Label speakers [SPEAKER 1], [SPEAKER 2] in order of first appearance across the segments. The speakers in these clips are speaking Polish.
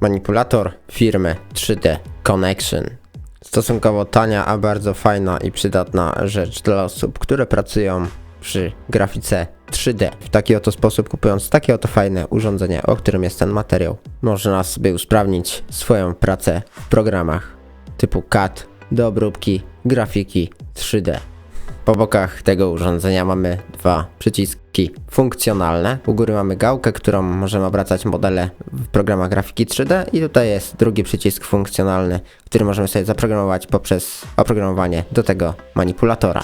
[SPEAKER 1] Manipulator firmy 3D Connection. Stosunkowo tania, a bardzo fajna i przydatna rzecz dla osób, które pracują przy grafice 3D. W taki oto sposób, kupując takie oto fajne urządzenie, o którym jest ten materiał, można sobie usprawnić swoją pracę w programach typu CAD do obróbki grafiki 3D. Po bokach tego urządzenia mamy dwa przyciski funkcjonalne. U góry mamy gałkę, którą możemy obracać modele w programach grafiki 3D i tutaj jest drugi przycisk funkcjonalny, który możemy sobie zaprogramować poprzez oprogramowanie do tego manipulatora.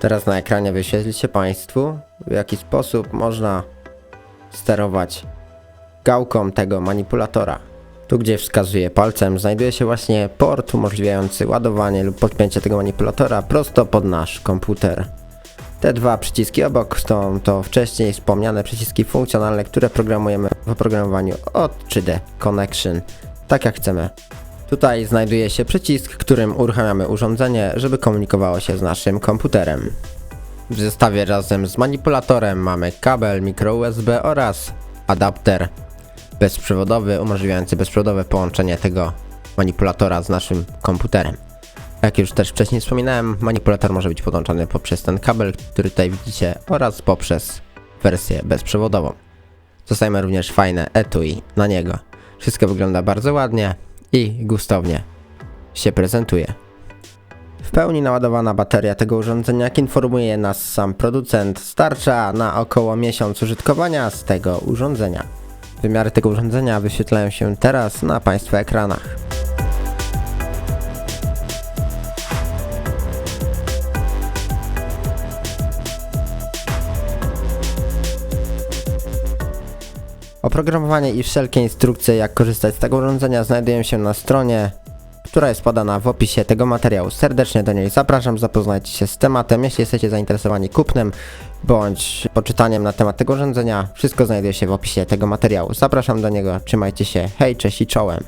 [SPEAKER 1] Teraz na ekranie wyświetli się Państwu, w jaki sposób można sterować gałką tego manipulatora. Tu, gdzie wskazuje palcem, znajduje się właśnie port umożliwiający ładowanie lub podpięcie tego manipulatora prosto pod nasz komputer. Te dwa przyciski obok są to wcześniej wspomniane przyciski funkcjonalne, które programujemy w oprogramowaniu od 3D Connection, tak jak chcemy. Tutaj znajduje się przycisk, którym uruchamiamy urządzenie, żeby komunikowało się z naszym komputerem. W zestawie razem z manipulatorem mamy kabel micro USB oraz adapter bezprzewodowy umożliwiający bezprzewodowe połączenie tego manipulatora z naszym komputerem. Jak już też wcześniej wspominałem, manipulator może być podłączony poprzez ten kabel, który tutaj widzicie oraz poprzez wersję bezprzewodową. Dostajemy również fajne etui na niego. Wszystko wygląda bardzo ładnie i gustownie się prezentuje. W pełni naładowana bateria tego urządzenia, jak informuje nas sam producent, starcza na około miesiąc użytkowania z tego urządzenia. Wymiary tego urządzenia wyświetlają się teraz na Państwa ekranach. Oprogramowanie i wszelkie instrukcje jak korzystać z tego urządzenia znajdują się na stronie, która jest podana w opisie tego materiału. Serdecznie do niej zapraszam, zapoznajcie się z tematem. Jeśli jesteście zainteresowani kupnem bądź poczytaniem na temat tego urządzenia, wszystko znajduje się w opisie tego materiału. Zapraszam do niego, trzymajcie się, hej, cześć i czołem.